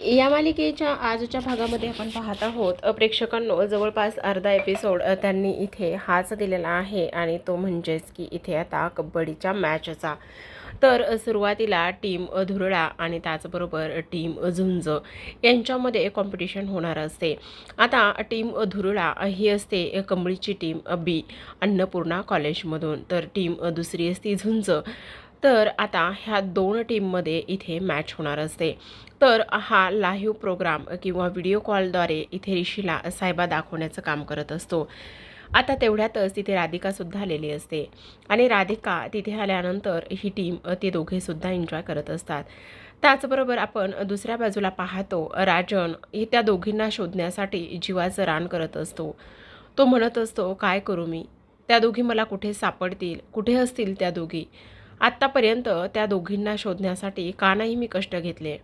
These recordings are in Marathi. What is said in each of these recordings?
या मालिकेच्या आजच्या भागामध्ये आपण पाहत आहोत प्रेक्षकांनो जवळपास अर्धा एपिसोड त्यांनी इथे हाच दिलेला आहे आणि तो म्हणजेच की इथे आता कबड्डीच्या मॅचचा तर सुरुवातीला टीम धुरळा आणि त्याचबरोबर टीम झुंज यांच्यामध्ये कॉम्पिटिशन होणार असते. आता टीम धुरळा ही असते कंबळीची टीम बी अन्नपूर्णा कॉलेजमधून तर टीम दुसरी असती झुंज. तर आता ह्या दोन टीममध्ये इथे मॅच होणार असते. तर हा लाईव्ह प्रोग्राम किंवा व्हिडिओ कॉलद्वारे इथे ऋषीला साहेबा दाखवण्याचं काम करत असतो. आता तेवढ्यातच तिथे राधिकासुद्धा आलेली असते. आणि राधिका तिथे आल्यानंतर ही टीम ते दोघेसुद्धा एन्जॉय करत असतात. त्याचबरोबर आपण दुसऱ्या बाजूला पाहतो राजन हे त्या दोघींना शोधण्यासाठी जीवाचं रान करत असतो. तो म्हणत असतो काय करू मी? त्या दोघी मला कुठे सापडतील? कुठे असतील त्या दोघी? आत्तापर्यंत त्या दोघींना शोधण्यासाठी का नाही मी कष्ट घेतले.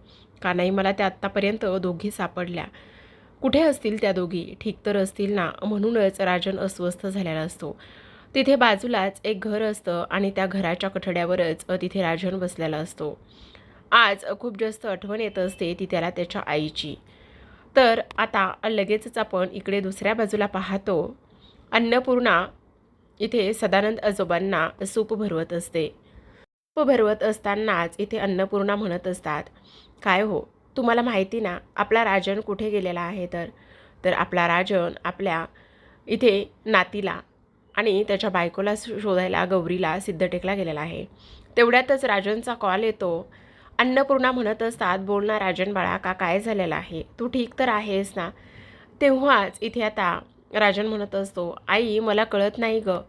का नाही मला त्या आत्तापर्यंत दोघी सापडल्या. कुठे असतील त्या दोघी? ठीक तर असतील ना? म्हणूनच राजन अस्वस्थ झालेला असतो. तिथे बाजूलाच एक घर असतं आणि त्या घराच्या कठड्यावरच तिथे राजन बसलेला असतो. आज खूप जास्त आठवण येत असते ती त्याला त्याच्या आईची. तर आता लगेचच आपण इकडे दुसऱ्या बाजूला पाहतो. अन्नपूर्णा इथे सदानंद आजोबांना सूप भरवत असते. भरवत असतानाच इथे अन्नपूर्णा म्हणत असतात काय हो तुम्हाला माहिती ना आपला राजन कुठे गेलेला आहे तर? तर आपला राजन आपल्या इथे नातीला आणि त्याच्या बायकोला शोधायला गौरीला सिद्धटेकला गेलेला आहे. तेवढ्यातच राजनचा कॉल येतो. अन्नपूर्णा म्हणत असतात बोल ना राजन बाळा का काय झालेलं आहे? तू ठीक तर आहेस ना? तेव्हाच इथे आता राजन म्हणत असतो आई मला कळत नाही गं.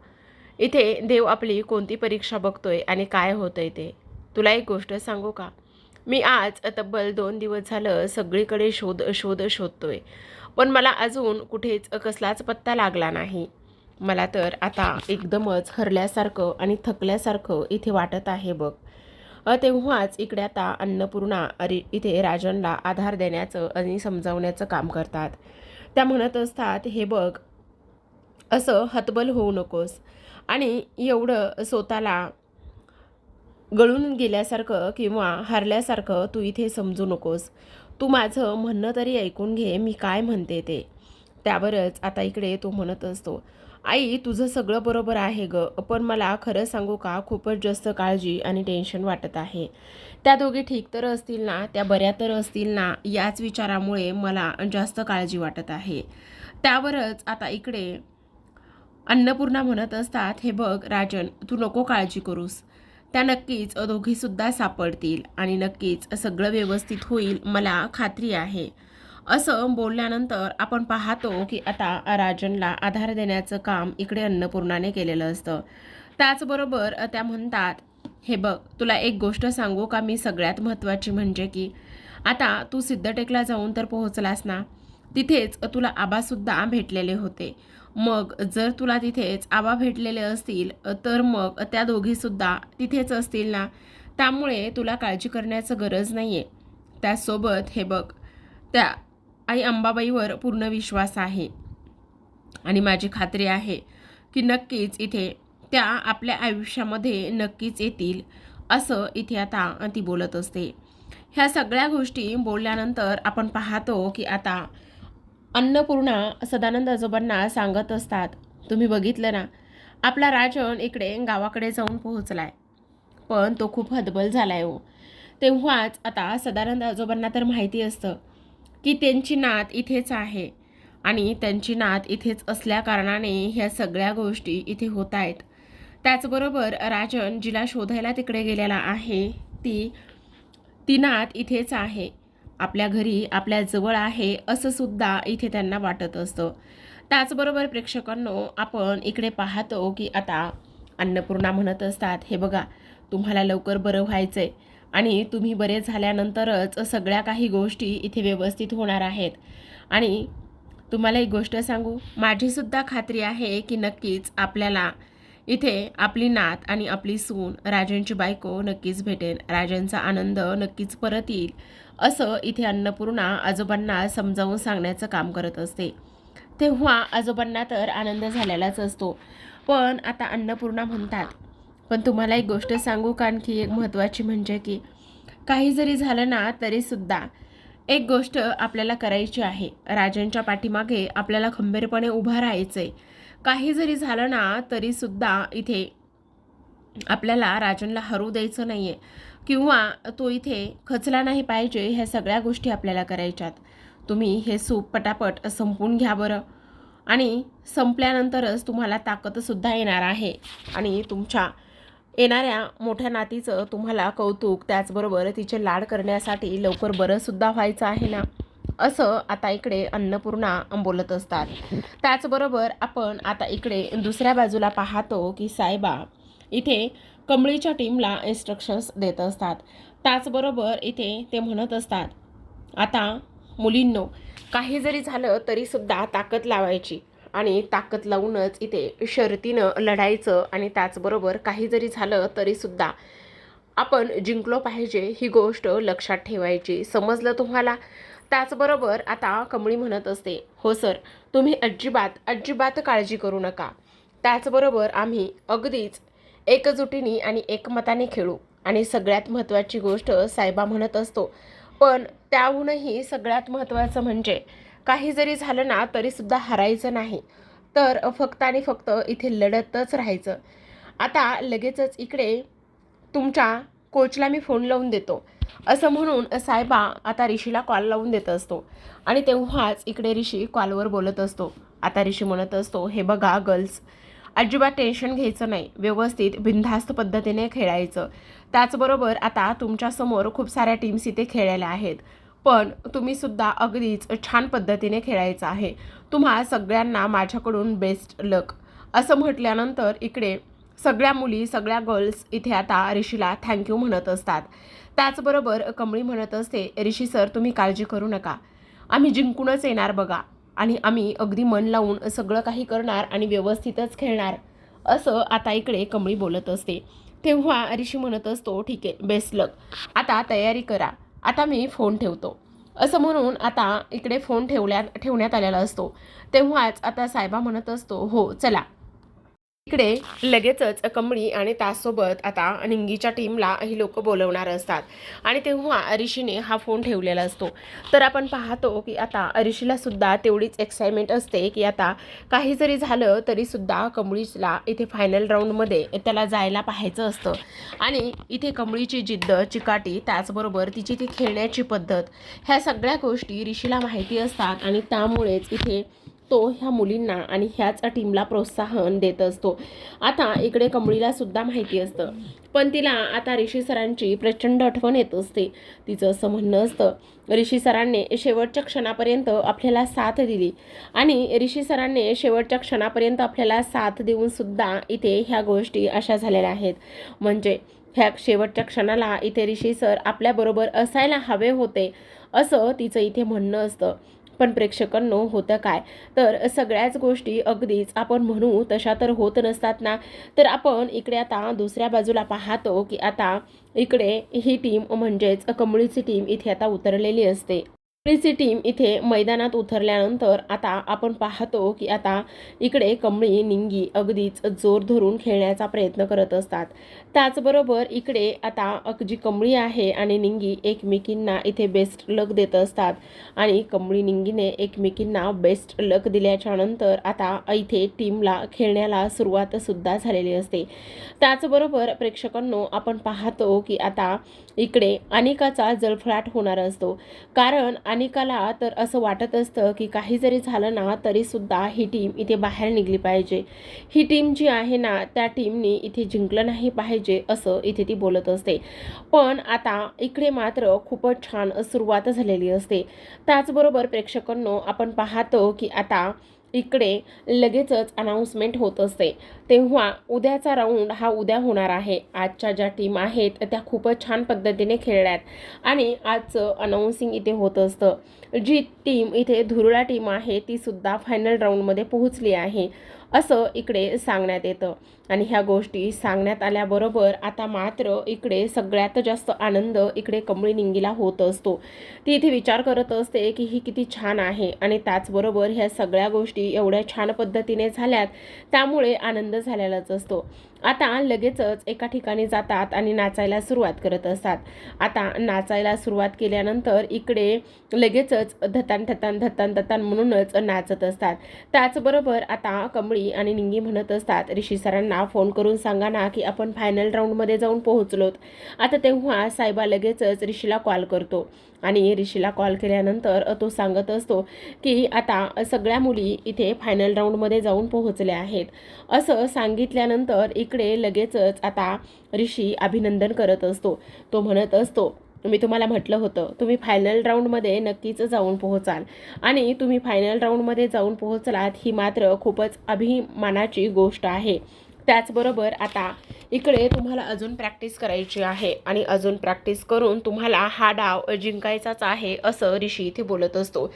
इथे देव आपली कोणती परीक्षा बघतोय आणि काय होतंय ते? तुला एक गोष्ट सांगू का? मी आज तब्बल दोन दिवस झालं सगळीकडे शोध शोध शोधतोय. पण मला अजून कुठेच कसलाच पत्ता लागला नाही. मला तर आता एकदमच हरल्यासारखं आणि थकल्यासारखं इथे वाटत आहे बघ. अ, तेव्हाच इकडे आता अन्नपूर्णा अरे इथे राजनला आधार देण्याचं आणि समजावण्याचं काम करतात. त्या म्हणत असतात हे बघ असं हतबल होऊ नकोस. आणि एवढं स्वतःला गळून गेल्यासारखं किंवा हरल्यासारखं तू इथे समजू नकोस. तू माझं म्हणणं तरी ऐकून घे मी काय म्हणते ते. त्यावरच आता इकडे तो म्हणत असतो आई तुझं सगळं बरोबर आहे ग पण मला खरं सांगू का खूपच जास्त काळजी आणि टेन्शन वाटत आहे. त्या दोघी ठीक तर असतील ना त्या बऱ्या तर असतील ना याच विचारामुळे मला जास्त काळजी वाटत आहे. त्यावरच आता इकडे अन्नपूर्णा म्हणत असतात हे बघ राजन तू नको काळजी करूस त्या नक्कीच दोघीसुद्धा सापडतील आणि नक्कीच सगळं व्यवस्थित होईल मला खात्री आहे. असं बोलल्यानंतर आपण पाहतो की आता राजनला आधार देण्याचं काम इकडे अन्नपूर्णाने केलेलं असतं. त्याचबरोबर त्या म्हणतात हे बघ तुला एक गोष्ट सांगू का मी सगळ्यात महत्त्वाची म्हणजे की आता तू सिद्धटेकला जाऊन तर पोहोचलास ना? तिथेच तुला आबासुद्धा भेटलेले होते. मग जर तुला तिथेच आबा भेटलेले असतील तर मग त्या दोघीसुद्धा तिथेच असतील ना? त्यामुळे तुला काळजी करण्याचं गरज नाही आहे त्यासोबत हे बघ त्या आई अंबाबाईवर पूर्ण विश्वास आहे. आणि माझी खात्री आहे की नक्कीच इथे त्या आपल्या आयुष्यामध्ये नक्कीच येतील असं इथे आता ती बोलत असते. ह्या सगळ्या गोष्टी बोलल्यानंतर आपण पाहतो की आता अन्नपूर्णा सदानंद आजोबांना सांगत असतात तुम्ही बघितलं ना आपला राजन इकडे गावाकडे जाऊन पोहोचलाय. पण तो खूप हतबल झालाय हो. तेव्हाच आता सदानंद आजोबांना तर माहिती असतं की त्यांची नात इथेच आहे आणि त्यांची नात इथेच असल्या कारणाने ह्या सगळ्या गोष्टी इथे होत आहेत त्याचबरोबर राजन जिला शोधायला तिकडे गेलेला आहे ती ती नात इथेच आहे. आपल्या घरी आपल्या जवळ आहे असं सुद्धा इथे त्यांना वाटत असतं. त्याचबरोबर प्रेक्षकांनो आपण इकडे पाहतो की आता अन्नपूर्णा म्हणत असतात हे बघा तुम्हाला लवकर बरं व्हायचं आहे आणि तुम्ही बरे झाल्यानंतरच सगळ्या काही गोष्टी इथे व्यवस्थित होणार आहेत. आणि तुम्हाला एक गोष्ट सांगू माझीसुद्धा खात्री आहे की नक्कीच आपल्याला इथे आपली नात आणि आपली सून राजांची बायको नक्कीच भेटेल. राजांचा आनंद नक्कीच परत येईल. असं इथे अन्नपूर्णा आजोबांना समजावून सांगण्याचं काम करत असते. तेव्हा आजोबांना तर आनंद झालेलाच असतो. पण आता अन्नपूर्णा म्हणतात पण तुम्हाला एक गोष्ट सांगू का आणखी एक महत्त्वाची म्हणजे की काही जरी झालं ना तरीसुद्धा एक गोष्ट आपल्याला करायची आहे. राजांच्या पाठीमागे आपल्याला खंबीरपणे उभं राहायचं आहे काही जरी झालं ना तरी सुद्धा इथे आपल्याला राजनला हरू द्यायचं नाही आहे किंवा तो इथे खचला नाही पाहिजे ह्या सगळ्या गोष्टी आपल्याला करायच्यात. तुम्ही हे सूप पटापट संपून घ्या बरं. आणि संपल्यानंतरच तुम्हाला ताकदसुद्धा येणार आहे. आणि तुमच्या येणाऱ्या मोठ्या नातीचं तुम्हाला कौतुक त्याचबरोबर तिचे लाड करण्यासाठी लवकर बरंसुद्धा व्हायचं आहे ना. असं आता इकडे अन्नपूर्णा बोलत असतात. त्याचबरोबर आपण आता इकडे दुसऱ्या बाजूला पाहतो की सायबा इथे कमळीच्या टीमला इन्स्ट्रक्शन्स देत असतात. त्याचबरोबर इथे ते म्हणत असतात आता मुलींनो काही जरी झालं तरीसुद्धा ताकद लावायची आणि ताकद लावूनच इथे शर्तीनं लढायचं आणि त्याचबरोबर काही जरी झालं तरीसुद्धा आपण जिंकलो पाहिजे ही गोष्ट लक्षात ठेवायची. समजलं तुम्हाला? त्याचबरोबर आता कमळी म्हणत असते हो सर तुम्ही अजिबात अजिबात काळजी करू नका. त्याचबरोबर आम्ही अगदीच एकजुटीने आणि एकमताने खेळू आणि सगळ्यात महत्त्वाची गोष्ट साहेबा म्हणत असतो. पण त्याहूनही सगळ्यात महत्त्वाचं म्हणजे काही जरी झालं ना तरीसुद्धा हरायचं नाही. तर फक्त आणि फक्त इथे लढतच राहायचं. आता लगेचच इकडे तुमच्या कोचला मी फोन लावून देतो. असं म्हणून साहेबा आता ऋषीला कॉल लावून देत असतो. आणि तेव्हाच इकडे ऋषी कॉलवर बोलत असतो. आता ऋषी म्हणत असतो हे बघा गर्ल्स अजिबात टेन्शन घ्यायचं नाही. व्यवस्थित बिनधास्त पद्धतीने खेळायचं. त्याचबरोबर आता तुमच्यासमोर खूप साऱ्या टीम्स इथे खेळायला आहेत. पण तुम्हीसुद्धा अगदीच छान पद्धतीने खेळायचं आहे. तुम्हा सगळ्यांना माझ्याकडून बेस्ट लक असं म्हटल्यानंतर इकडे सगळ्या मुली सगळ्या गर्ल्स इथे आता ऋषीला थँक्यू म्हणत असतात. त्याचबरोबर कमळी म्हणत असते ऋषी सर तुम्ही काळजी करू नका. आम्ही जिंकूनच येणार बघा. आणि आम्ही अगदी मन लावून सगळं काही करणार आणि व्यवस्थितच खेळणार. असं आता इकडे कमळी बोलत असते. तेव्हा ऋषी म्हणत असतो ठीक आहे बेस्ट लक आता तयारी करा. आता मी फोन ठेवतो. असं म्हणून आता इकडे फोन ठेवल्या ठेवण्यात आलेला असतो. तेव्हाच आता साहेबा म्हणत असतो हो चला. इकडे लगेचच कमळी आणि त्यासोबत आता निंगीच्या टीमला ही लोक बोलवणार असतात. आणि तेव्हा अरिशीने हा फोन ठेवलेला असतो. तर आपण पाहतो की आता अरिशीला सुद्धा तेवढीच एक्साइटमेंट असते की आता काही जरी झालं तरीसुद्धा कमळीला इथे फायनल राऊंडमध्ये त्याला जायला पाहायचं असतं. आणि इथे कमळीची जिद्द चिकाटी त्याचबरोबर तिची ती खेळण्याची पद्धत ह्या सगळ्या गोष्टी ऋषीला माहिती असतात. आणि त्यामुळेच इथे तो ह्या मुलींना आणि ह्याच टीमला प्रोत्साहन देत असतो. आता इकडे कमळीला सुद्धा माहिती असतं. पण तिला आता ऋषी सरांची प्रचंड आठवण येत असते. तिचं असं म्हणणं असतं ऋषी सरांनी शेवटच्या क्षणापर्यंत आपल्याला साथ दिली आणि ऋषी सरांनी शेवटच्या क्षणापर्यंत आपल्याला साथ देऊन सुद्धा इथे ह्या गोष्टी अशा झालेल्या आहेत. म्हणजे ह्या शेवटच्या क्षणाला इथे ऋषी सर आपल्याबरोबर असायला हवे होते असं तिचं इथे म्हणणं असतं. पण प्रेक्षकांनो होतं काय? तर सगळ्याच गोष्टी अगदीच आपण म्हणू तशा तर होत नसतात ना? तर आपण इकडे आता दुसऱ्या बाजूला पाहतो की आता इकडे ही टीम म्हणजेच कमळीची टीम इथे आता उतरलेली असते. कमळीची टीम इथे मैदानात उतरल्यानंतर आता आपण पाहतो की आता इकडे कमळी निंगी अगदीच जोर धरून खेळण्याचा प्रयत्न करत असतात. त्याचबरोबर इकडे आता जी कमळी आहे आणि निंगी एकमेकींना इथे बेस्ट लक देत असतात. आणि कमळी निंगीने एकमेकींना बेस्ट लक दिल्याच्या नंतर आता इथे टीमला खेळण्याला सुरुवातसुद्धा झालेली असते. त्याचबरोबर प्रेक्षकांनो आपण पाहतो की आता इकडे अनेकाचा जळफळाट होणार असतो. कारण अनेकाला तर असं वाटत असतं की काही जरी झालं ना तरीसुद्धा ही टीम इथे बाहेर निघली पाहिजे. ही टीम जी आहे ना त्या टीमनी इथे जिंकलं नाही पाहिजे असं इथे ती बोलत असते. पण आता इकडे मात्र खूपच छान सुरुवात झालेली असते. त्याचबरोबर प्रेक्षकांनो आपण पाहतो की आता इकडे लगेचच अनाऊन्समेंट होत असते. तेव्हा उद्याचा राऊंड हा उद्या होणार आहे. आजच्या ज्या टीम आहेत त्या खूपच छान पद्धतीने खेळल्यात. आणि आजचं अनाऊन्सिंग इथे होत असतं. जी टीम इथे धुरळा टीम आहे ती सुद्धा फायनल राऊंडमध्ये पोहोचली आहे. असं इकडे सांगण्यात येतं. आणि ह्या गोष्टी सांगण्यात आल्याबरोबर आता मात्र इकडे सगळ्यात जास्त आनंद इकडे कमळी निंगीला होत असतो. ती इथे विचार करत असते की ही किती छान आहे आणि त्याचबरोबर ह्या सगळ्या गोष्टी एवढ्या छान पद्धतीने झाल्यात त्यामुळे आनंद झालेलाच असतो. आता लगेचच एका ठिकाणी जातात आणि नाचायला सुरुवात करत असतात. आता नाचायला सुरुवात केल्यानंतर इकडे लगेचच धतान धतान धतान धतान म्हणूनच नाचत असतात. त्याचबरोबर आता कमळी आणि निंगी म्हणत असतात ऋषी सरांना फोन करून सांगा ना की आपण फायनल राऊंडमध्ये जाऊन पोहोचलोत. आता तेव्हा साहेबा लगेचच ऋषीला कॉल करतो. आणि ऋषीला कॉल केल्यानंतर तो सांगत असतो की आता सगळ्या मुली इथे फायनल राऊंडमध्ये जाऊन पोहोचल्या आहेत. असं सांगितल्यानंतर इकडे लगेचच आता ऋषी अभिनंदन करत असतो. तो म्हणत असतो मी तुम्हाला म्हटलं होतं तुम्ही फायनल राऊंडमध्ये नक्कीच जाऊन पोहोचाल. आणि तुम्ही फायनल राऊंडमध्ये जाऊन पोहोचलात ही मात्र खूपच अभिमानाची गोष्ट आहे. त्याचबरोबर आता इकडे तुम्हाला अजून प्रॅक्टिस करायची आहे आणि अजून प्रॅक्टिस करून तुम्हाला हा डाव जिंकायचाच आहे असं ऋषी इथे बोलत असतो.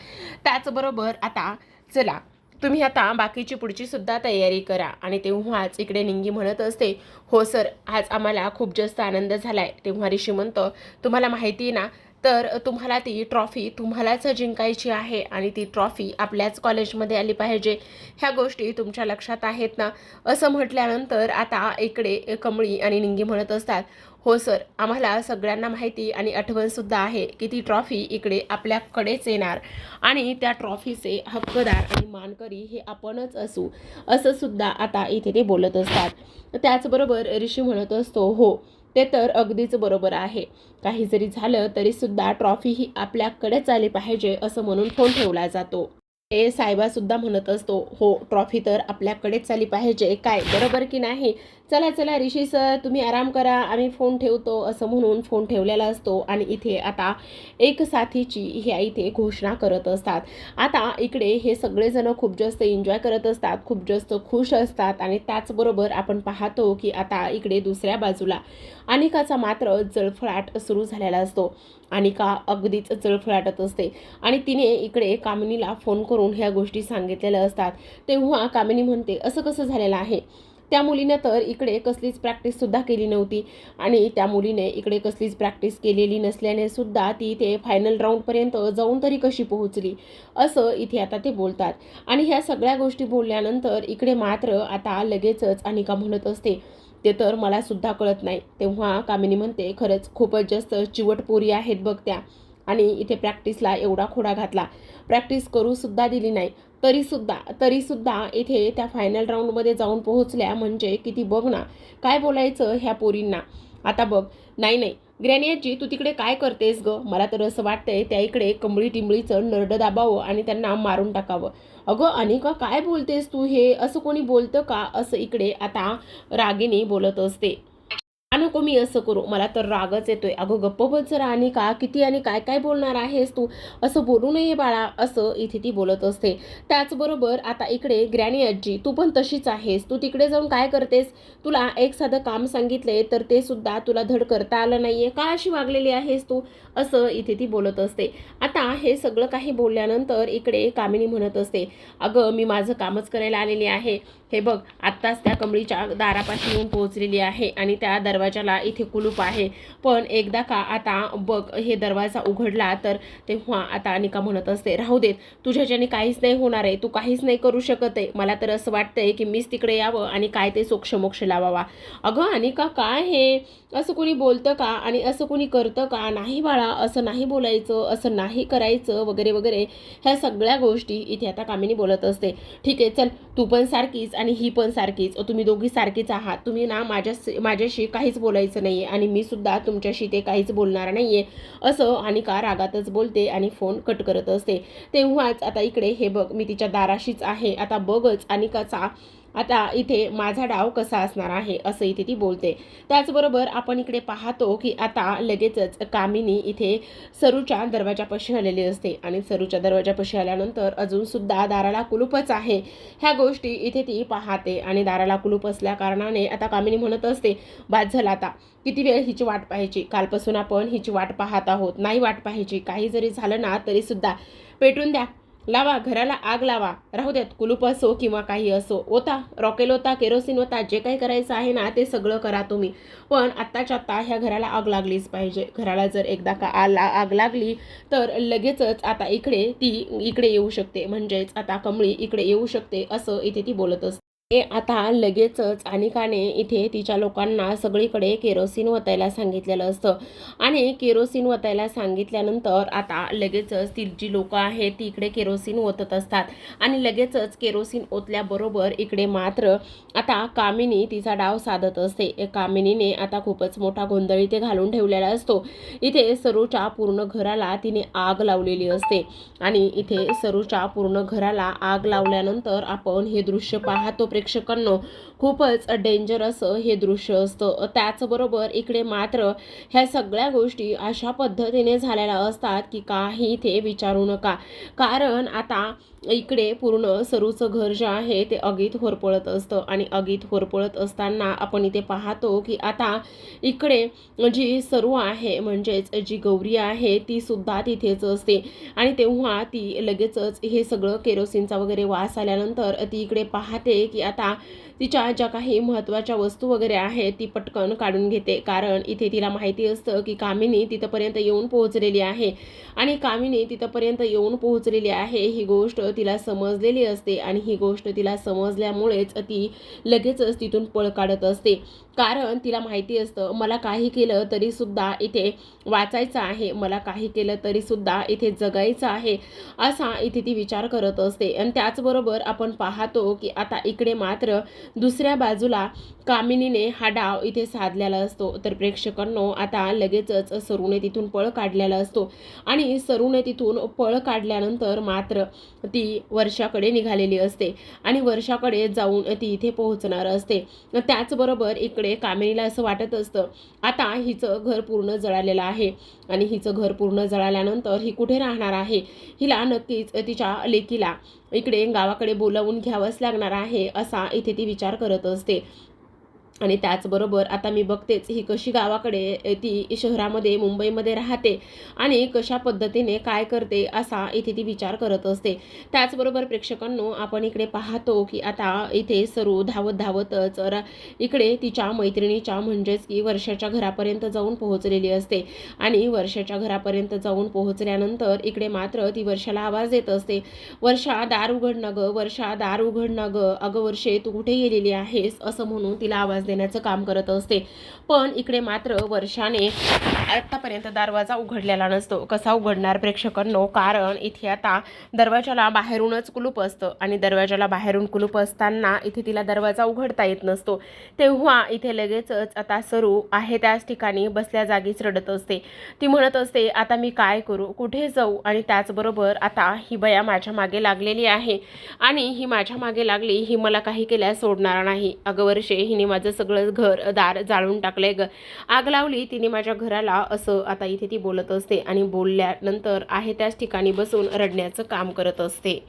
त्याचबरोबर आता चला तुम्ही आता बाकीची पुढची सुद्धा तयारी करा आणि तेव्हाच इकडे निंगी म्हणत असते हो सर आज आम्हाला खूप जास्त आनंद झाला आहे तेव्हा ऋषी म्हणतं तुम्हाला माहिती आहे ना तर तुम्हाला ती ट्रॉफी तुम्हालाच जिंकायची आहे आणि ती ट्रॉफी आपल्याच कॉलेजमध्ये आली पाहिजे. ह्या गोष्टी तुमच्या लक्षात आहेत ना? असं म्हटल्यानंतर आता इकडे कमळी आणि निंगी म्हणत असतात हो सर आम्हाला सगळ्यांना माहिती आणि आठवणसुद्धा आहे की ती ट्रॉफी इकडे आपल्याकडेच येणार आणि त्या ट्रॉफीचे हक्कदार आणि मानकरी हे आपणच असू. असंसुद्धा आता इथे ते बोलत असतात. त्याचबरोबर ऋषी म्हणत असतो हो ते तर अगदीच बरोबर आहे. काही जरी झालं तरीसुद्धा ट्रॉफी ही आपल्याकडेच आली पाहिजे असं म्हणून फोन ठेवला जातो. ए साहेबासुद्धा म्हणत असतो हो ट्रॉफी तर आपल्याकडेच आली पाहिजे काय बरोबर की नाही? चला चला ऋषी सर तुम्ही आराम करा आम्ही फोन ठेवतो असं म्हणून फोन ठेवलेला असतो. आणि इथे आता एक साथीची ह्या इथे घोषणा करत असतात. आता इकडे हे सगळेजण खूप जास्त एन्जॉय करत असतात खूप जास्त खुश असतात. आणि त्याचबरोबर आपण पाहतो की आता इकडे दुसऱ्या बाजूला अनिकाचा मात्र जळफळाट सुरू झालेला असतो. अनिका अगदीच जळफळाटत असते. आणि तिने इकडे कामिनीला फोन करून ह्या गोष्टी सांगितलेल्या असतात. तेव्हा कामिनी म्हणते असं कसं झालेलं आहे? त्या मुलीनं तर इकडे कसलीच प्रॅक्टिससुद्धा केली नव्हती. आणि त्या मुलीने इकडे कसलीच प्रॅक्टिस केलेली नसल्याने सुद्धा ती ते फायनल राऊंडपर्यंत जाऊन तरी कशी पोहोचली? असं इथे आता ते बोलतात. आणि ह्या सगळ्या गोष्टी बोलल्यानंतर इकडे मात्र आता लगेचच अनिका म्हणत असते. ते तर मला सुद्धा कळत नाही. तेव्हा कामिनी म्हणते खरंच खूपच जास्त चिवट पोरी आहेत बघ त्या. आणि इथे प्रॅक्टिसला एवढा खोडा घातला. प्रॅक्टिस करूसुद्धा दिली नाही. तरीसुद्धा तरीसुद्धा इथे त्या फायनल राऊंडमध्ये जाऊन पोहोचल्या म्हणजे किती बघ ना काय बोलायचं ह्या पोरींना. आता बघ नाही नाही ग्रॅनियाची तू तिकडे काय करतेस ग? मला तर असं वाटतंय त्या इकडे कंबळी टिंबळीचं नरड दाबावं आणि त्यांना मारून टाकावं. अगं अनेका काय बोलतेस तू हे? असं कोणी बोलतं का? असं इकडे आता रागिनी बोलत असते. नको मी असं करू? मला तर रागच येतोय. अगं गप्प बोल जरा आणि का? किती आणि काय काय बोलणार आहेस तू? असं बोलू नये बाळा असं इथे ती बोलत असते. त्याचबरोबर आता इकडे ग्रॅनी आजी तू पण तशीच आहेस. तू तिकडे जाऊन काय करतेस? तुला एक साधं काम सांगितलंय तर ते सुद्धा तुला धड करता आलं नाहीये. का अशी वागलेली आहेस तू? असं इथे ती बोलत असते. आता हे सगळं काही बोलल्यानंतर इकडे कामिनी म्हणत असते अगं मी माझं कामच करायला आलेली आहे. हे बघ आत्ताच त्या कमळीच्या दारापाशी येऊन पोहोचलेली आहे आणि त्या दरवाजाला इथे कुलूप आहे. पण एकदा का आता बघ हे दरवाजा उघडला तर तेव्हा आता अनिका म्हणत असते राहू देत तुझ्याच्याने काहीच नाही होणार आहे तू काहीच नाही करू शकत आहे. मला तर असं वाटतंय की मीच तिकडे यावं आणि काय ते सोक्षमोक्ष लावावा. अगं अनिका काय हे? असं कोणी बोलतं का? आणि असं कोणी करतं का? नाही बाळा असं नाही बोलायचं असं नाही करायचं वगैरे वगैरे. ह्या सगळ्या गोष्टी इथे आता कामिनी बोलत असते. ठीक आहे चल तू पण सारखीच आणि ही पण सारखीच. तुम्ही दोघी सारखीच आहात. तुम्ही ना माझ्या माझ्याशी काही काहीच बोलायचं नाही आणि मी सुद्धा तुमच्याशी ते काहीच बोलणार नाही आहे असं आणि का रागातच बोलते आणि फोन कट करत असते. तेव्हाच आता इकडे हे बघ मी तिच्या दाराशीच आहे. आता बघच अनिकाचा आता इथे माझा डाव कसा असणार आहे असं इथे ती बोलते. त्याचबरोबर आपण इकडे पाहतो की आता लगेचच कामिनी इथे सरूच्या दरवाजापाशी आलेली असते आणि सरूच्या दरवाजापाशी आल्यानंतर अजूनसुद्धा दाराला कुलूपच आहे. ह्या गोष्टी इथे ती पाहते आणि दाराला कुलूप असल्या कारणाने आता कामिनी म्हणत असते बाद झाला आता. किती वेळ हिची वाट पाहायची? कालपासून आपण हिची वाट पाहत आहोत. नाही वाट पाहायची. काही जरी झालं ना तरीसुद्धा पेटून द्या. लावा घराला आग लावा. राहू द्यात कुलूप असो किंवा काही असो. ओता रॉकेल होता केरोसिन होता जे काही करायचं आहे ना ते सगळं करा तुम्ही. पण आत्ताच्या आत्ता ह्या घराला आग लागलीच पाहिजे. घराला जर एकदा का आला आग लागली तर लगेचच आता इकडे ती इकडे येऊ शकते. म्हणजेच आता कमळी इकडे येऊ शकते असं इथे ती बोलत असते. आता लगेचच अनिकाने इथे तिच्या लोकांना सगळीकडे केरोसिन वतायला सांगितलेलं असतं. आणि केरोसिन वतायला सांगितल्यानंतर आता लगेचच ती जी लोकं आहेत ती इकडे केरोसिन ओतत असतात. आणि लगेचच केरोसिन ओतल्याबरोबर इकडे मात्र आता कामिनी तिचा डाव साधत असते. कामिनीने आता खूपच मोठा गोंधळ इथे घालून ठेवलेला असतो. इथे सरूच्या पूर्ण घराला तिने आग लावलेली असते. आणि इथे सरूच्या पूर्ण घराला आग लावल्यानंतर आपण हे दृश्य पाहतो प्रेक्षकांनो खूपच डेंजर असं हे दृश्य असतं. त्याचबरोबर इकडे मात्र ह्या सगळ्या गोष्टी अशा पद्धतीने झालेल्या असतात की काही ते विचारू नका. कारण आता इकडे पूर्ण सरूचं घर जे आहे ते अगीत होरपळत असतं आणि अगीत होरपळत असताना आपण इथे पाहतो की आता इकडे जी सरू आहे म्हणजेच जी गौरी आहे ती सुद्धा तिथेच असते. आणि तेव्हा ती लगेचच हे सगळं केरोसिनचा वगैरे वास आल्यानंतर ती इकडे पाहते की आता तिच्या ज्या काही महत्त्वाच्या वस्तू वगैरे आहेत ती पटकन काढून घेते. कारण इथे तिला माहिती असतं की कामिनी तिथंपर्यंत येऊन पोहोचलेली आहे. आणि कामिनी तिथंपर्यंत येऊन पोहोचलेली आहे ही गोष्ट तिला समजलेली असते. आणि ही गोष्ट तिला समजल्यामुळेच ती लगेचच तिथून पळ काढत असते. कारण तिला माहिती असतं मला काही केलं तरीसुद्धा इथे वाचायचं आहे मला काही केलं तरीसुद्धा इथे जगायचं आहे असा इथे ती विचार करत असते. आणि त्याचबरोबर आपण पाहतो की आता इकडे मात्र दुसऱ्या बाजूला कामिनीने हा डाव इथे साधलेला असतो. तर प्रेक्षकांनो आता लगेचच सरूने तिथून पळ काढलेला असतो. आणि सरूने तिथून पळ काढल्यानंतर मात्र ती वर्षाकडे निघालेली असते आणि वर्षाकडे जाऊन ती इथे पोहोचणार असते. त्याचबरोबर इकडे कामिनीला असं वाटत असतं. आता हिचं घर पूर्ण जळालेलं आहे आणि हिचं घर पूर्ण जळाल्यानंतर ही कुठे राहणार आहे? हिला नक्कीच तिच्या लेकीला इकडे गावाकडे बोलावून घ्यावंच लागणार आहे असा इथे ती विचार करत असते. आणि त्याचबरोबर आता मी बघतेच ही कशी गावाकडे ती शहरामध्ये मुंबईमध्ये राहते आणि कशा पद्धतीने काय करते असा इथे ती विचार करत असते. त्याचबरोबर प्रेक्षकांनो आपण इकडे पाहतो की आता इथे सरू धावत धावतच र- इकडे तिच्या मैत्रिणीच्या म्हणजेच की वर्षाच्या घरापर्यंत जाऊन पोहोचलेली असते आणि वर्षाच्या घरापर्यंत जाऊन पोहोचल्यानंतर इकडे मात्र ती वर्षाला आवाज देत असते. वर्षा दार उघडणं ग वर्षा दार उघडणं ग अगं वर्षे तू कुठे गेलेली आहेस? असं म्हणून तिला आवाज देण्याचं काम करत असते. पण इकडे मात्र वर्षाने आतापर्यंत दरवाजा उघडलेला नसतो. कसा उघडणार प्रेक्षकांनो? कारण इथे आता दरवाजाला बाहेरूनच कुलूप असतं आणि दरवाजाला बाहेरून कुलूप असताना इथे तिला दरवाजा उघडता येत नसतो. तेव्हा इथे लगेचच आता सरू आहे त्याच ठिकाणी बसल्या जागीच रडत असते. ती म्हणत असते आता मी काय करू? कुठे जाऊ? आणि त्याचबरोबर आता ही बया माझ्या मागे लागलेली आहे. आणि ही माझ्या मागे लागली ही मला काही केल्यास सोडणार नाही. अगं वर्षे हिने माझं सगळं घर दार जाळून टाकलंय. ग आग लावली तिने माझ्या घराला असं आता इथे ती बोलत असते आणि बोलल्यानंतर आहे त्याच ठिकाणी बसून रडण्याचं काम करत असते.